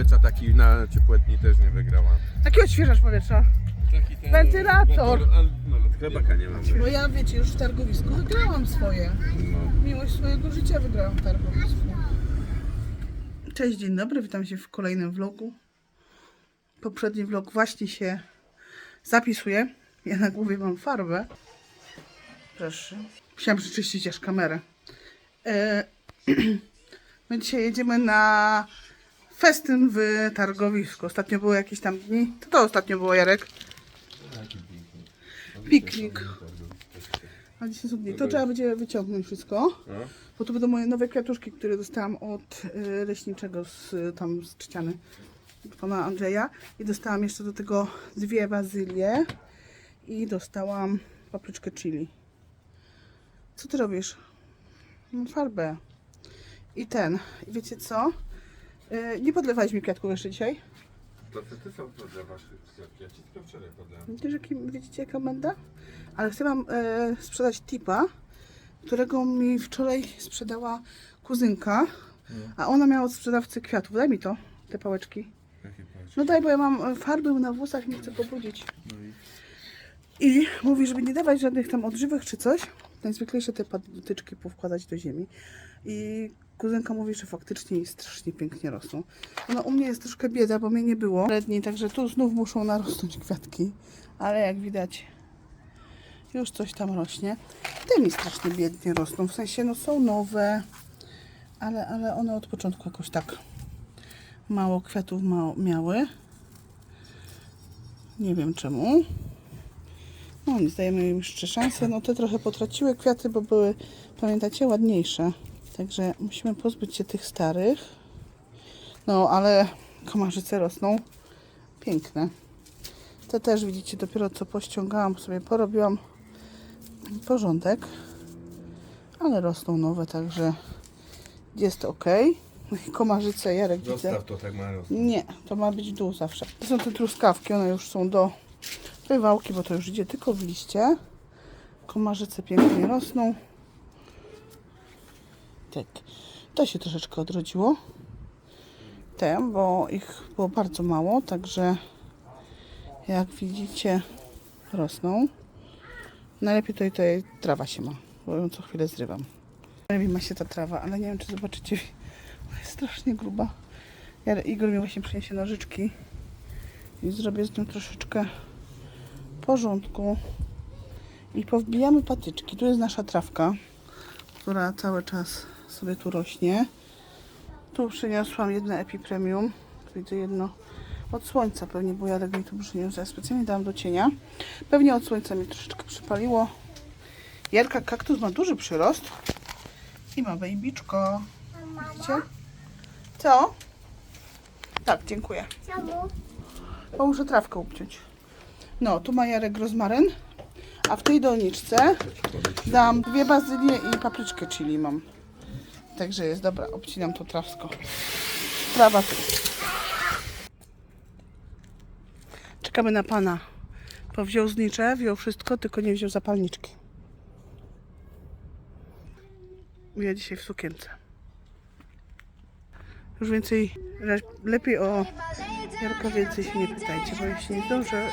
powietrza taki na ciepłe dni też nie wygrała. Taki odświeżacz powietrza. Taki ten Wentylator. ale no, chlebaka nie mam. Bo ja wiecie, już w targowisku wygrałam swoje. No. Miłość swojego życia wygrałam w targowisku. Cześć, dzień dobry, witam się w kolejnym vlogu. Poprzedni vlog właśnie się zapisuje. Ja na głowie mam farbę. Proszę. Musiałam przeczyścić aż kamerę. E, My dzisiaj jedziemy na festyn w targowisku. Ostatnio były jakieś tam dni. Co to ostatnio było, Jarek? Piknik. A dzisiaj są dni. To trzeba będzie wyciągnąć wszystko. No. Bo to będą moje nowe kwiatuszki, które dostałam od y, leśniczego z, y, tam z Trzciany. Od pana Andrzeja. I dostałam jeszcze do tego dwie bazylie. I dostałam papryczkę chili. Co ty robisz? Mam farbę. I ten. I wiecie co? Y, nie podlewałeś mi kwiatków jeszcze dzisiaj? To ty, ty są podlewasz kwiatki, ja ci tylko wczoraj podlewam. Widzicie, jaki, widzicie jaka będę? Ale chcę wam e, sprzedać tipa, którego mi wczoraj sprzedała kuzynka, a ona miała od sprzedawcy kwiatów. Daj mi to, te pałeczki. Jakie patrz. No daj, bo ja mam e, farby na włosach, nie chcę pobrudzić. No i I mówi, żeby nie dawać żadnych tam odżywek czy coś, najzwyklejsze te patyczki powkładać do ziemi. I kuzynka mówi, że faktycznie strasznie pięknie rosną. No u mnie jest troszkę bieda, bo mnie nie było redni, także tu znów muszą narosnąć kwiatki. Ale jak widać, już coś tam rośnie. Te mi strasznie biednie rosną, w sensie no są nowe, ale, ale one od początku jakoś tak mało kwiatów mało miały. Nie wiem czemu. No, nie zdajemy im jeszcze szansę. No te trochę potraciły kwiaty, bo były, pamiętacie, ładniejsze. Także musimy pozbyć się tych starych. No, ale komarzyce rosną piękne. Te też widzicie, dopiero co pościągałam, sobie porobiłam porządek. Ale rosną nowe, także jest ok. Komarzyce, Jarek widzę. zostaw to tak ma rosnąć. Nie, to ma być dół zawsze. To są te truskawki, one już są do wywałki, bo to już idzie tylko w liście. Komarzyce pięknie rosną. Tak. To się troszeczkę odrodziło. Te, bo ich było bardzo mało, także jak widzicie rosną. Najlepiej tutaj, tutaj trawa się ma, bo ją co chwilę zrywam. Lepiej ma się ta trawa, ale nie wiem czy zobaczycie. Jest strasznie gruba. Ja, Igor mi właśnie przyniesie nożyczki i zrobię z nią troszeczkę porządku. I powbijamy patyczki. Tu jest nasza trawka, która cały czas sobie tu rośnie. Tu przyniosłam jedno Epi Premium. Tu widzę jedno od słońca pewnie, bo Jarek mi tu przyniósł. Ja specjalnie dałam do cienia. Pewnie od słońca mi troszeczkę przypaliło. Jarka kaktus ma duży przyrost. I ma bejbiczko. Widzicie? Co? Tak, dziękuję. Czemu? Bo muszę trawkę upciąć. No, tu ma Jarek rozmaryn, a w tej doniczce dam dwie bazylie i papryczkę chili mam. Także jest dobra, obcinam to trawsko. Trawa tu. Czekamy na pana. Bo wziął znicze, wziął wszystko, tylko nie wziął zapalniczki. Ja dzisiaj w sukience. Już więcej, le- lepiej o Jarka więcej się nie pytajcie, bo jeśli nie zdążę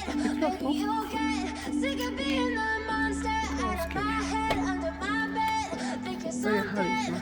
dojechaliśmy.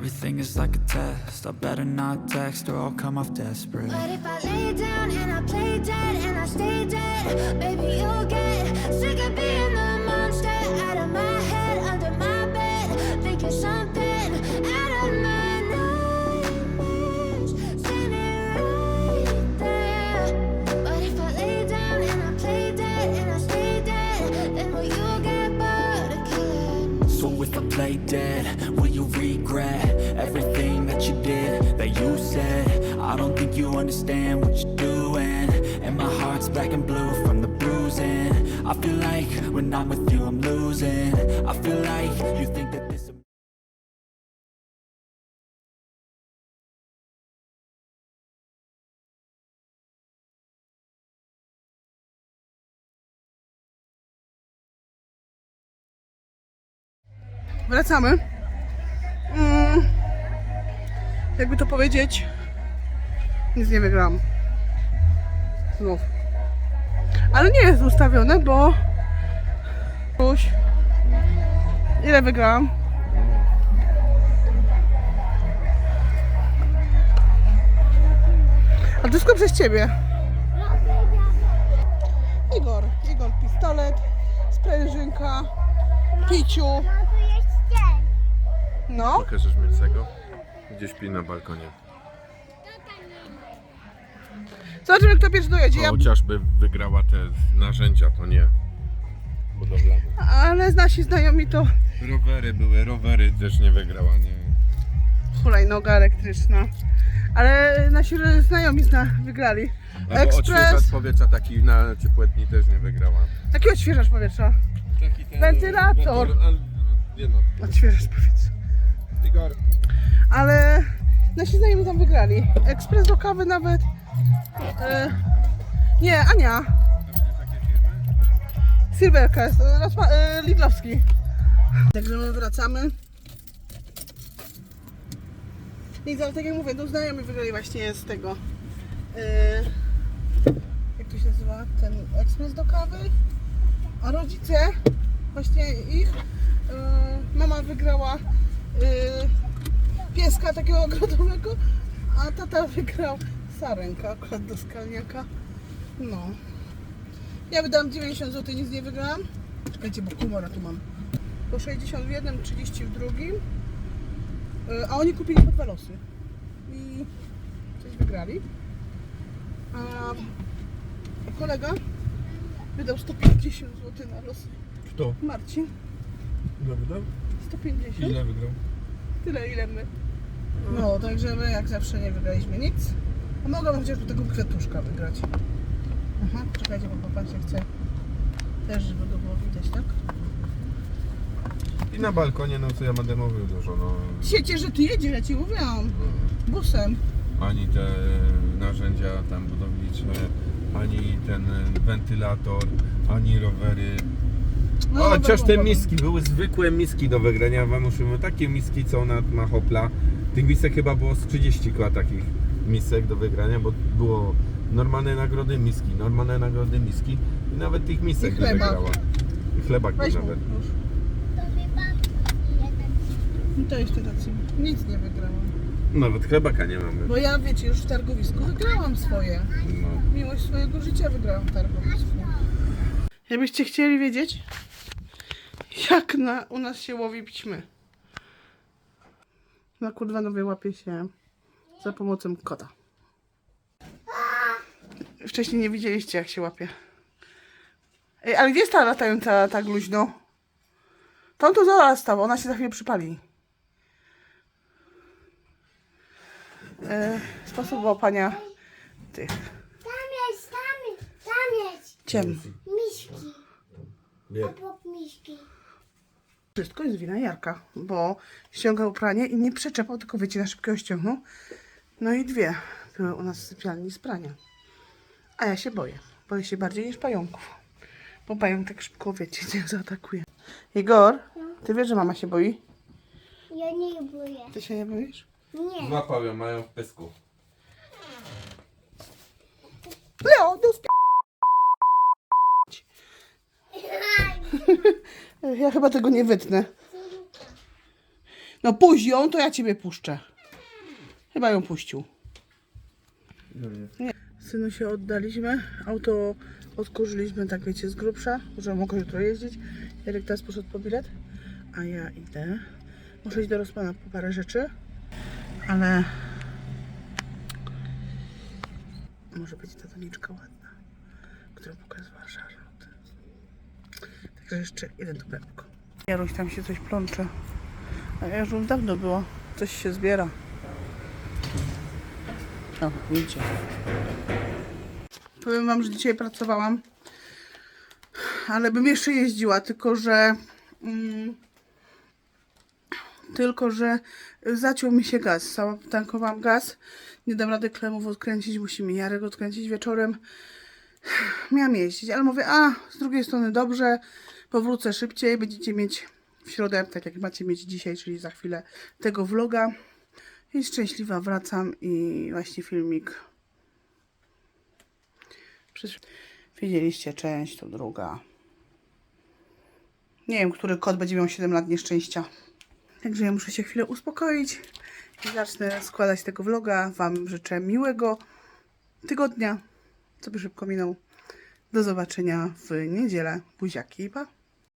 Everything is like a test. I better not text or I'll come off desperate. But if I lay down and I play dead and I stay dead Baby, you'll get sick of being the monster Out of my head, under my bed Thinking something out of my nightmares. Seen right there. But if I lay down and I play dead and I stay dead Then will you get bored again? So if I play dead, will when I'm with you I'm losing I feel like you think that this Wracamy. Mm, jakby to powiedzieć, nic nie wygrałam. Znów. Ale nie jest ustawione, bo... Puś. Ile wygrałam? A to wszystko przez ciebie. Igor, Igor pistolet, sprężynka, piciu. No. Pokażesz Milsego? Gdzie śpi na balkonie. Zobaczymy kto pierwszy dojedzie. Ja, Chociażby wygrała te narzędzia, to nie. Budowlane. ale nasi znajomi to Rowery były, rowery też nie wygrała, nie. hulajnoga elektryczna. Ale nasi znajomi zna, wygrali. Albo Ekspres, odświeżacz powietrza taki na ciepłe dni też nie wygrała. taki odświeżacz powietrza. Taki ten Wentylator. wentyl- ale- Jedno. Odświeżacz powietrza. Igor. Ale nasi znajomi tam wygrali. Ekspres do kawy nawet. E, nie, Ania. Silverka jest, e, e, Lidlowski. Także my wracamy. I ale tak jak mówię, to znajomi wygrali właśnie z tego. e, jak to się nazywa? Ten ekspres do kawy. A rodzice, właśnie ich, mama wygrała pieska takiego ogrodowego, a tata wygrał sarenka akurat do skalniaka. No. Ja wydałam 90 zł, nic nie wygrałam. Czekajcie, bo kumora tu mam. Po 60 w jednym, 30 w drugim. Yy, A oni kupili po dwa losy. I coś wygrali. A kolega wydał 150 zł na los. Kto? Marcin, Ile wydał? 150. Ile wygrał? Tyle ile my. No, także my jak zawsze nie wygraliśmy nic. A mogłabym chociażby tego kwiatuszka wygrać. Aha, czekajcie, bo popatrzcie, chcę też, żeby go było widać, tak? I na balkonie, no co ja będę mówił dużo, no. Siecie, że ty jedziesz, ja ci mówiłam. Busem. Ani te narzędzia tam budownicze, ani ten wentylator, ani rowery. No, O, chociaż te miski, były zwykłe miski do wygrania. Wam musimy takie miski, co ona ma hopla. Tych misek chyba było z 30 koła takich misek do wygrania, bo było normalne nagrody miski, normalne nagrody miski i nawet tych misek I nie chleba. wygrała. I chlebak był Weź mu nawet. już. No to jeszcze tacy. Nic nie wygrałam. Nawet chlebaka nie mamy. Bo ja, wiecie, już w targowisku wygrałam swoje. No. Miłość swojego życia wygrałam w targowisku. Jakbyście chcieli wiedzieć, jak na, u nas się łowi ćmy. Na kurwanowie łapie się za pomocą kota. Wcześniej nie widzieliście, jak się łapie. Ej, ale gdzie jest ta latająca tak luźno? Tam tu zaraz stała, ona się za chwilę przypali. E, sposób łapania tych Tam jest, tam jest, tam jest. ciem. Miśki. Obok miśki. Wszystko jest wina Jarka, bo ściągał pranie i nie przeczepał, tylko wiecie, na szybkiego ściągnął. No i dwie były u nas w sypialni z prania. A ja się boję. Boję się bardziej niż pająków. Bo pająk tak szybko, wiecie, nie zaatakuje. Igor, ty wiesz, że mama się boi? Ja nie boję. Ty się nie boisz? Nie. Złapał ją, mają w pysku. Leo, no sp... Ja chyba tego nie wytnę. No ją, to ja ciebie puszczę. Chyba ją puścił. Nie. Synu się oddaliśmy. Auto odkurzyliśmy, tak wiecie, z grubsza, że mogę jutro jeździć. Jarek teraz poszedł po bilet, a ja idę. Muszę iść do Rosmana po parę rzeczy, ale może być ta doniczka ładna, którą pokazywała Charlotte. Także jeszcze jeden do Jaruś tam się coś plącze. A ja już dawno było. Coś się zbiera. O, widzicie. Powiem wam, że dzisiaj pracowałam. Ale bym jeszcze jeździła, tylko że... Mm, tylko, że zaciął mi się gaz. Cała tankowałam gaz. Nie dam rady klemów odkręcić. Musi mi Jarek odkręcić wieczorem. Miałam jeździć, ale mówię, a z drugiej strony dobrze, powrócę szybciej, będziecie mieć w środę, tak jak macie mieć dzisiaj, czyli za chwilę tego vloga. I szczęśliwa wracam i właśnie filmik. Widzieliście część, to druga. Nie wiem, który kot będzie miał 7 lat nieszczęścia. Także ja muszę się chwilę uspokoić i zacznę składać tego vloga. Wam życzę miłego tygodnia, co by szybko minął. Do zobaczenia w niedzielę. Buziaki, pa!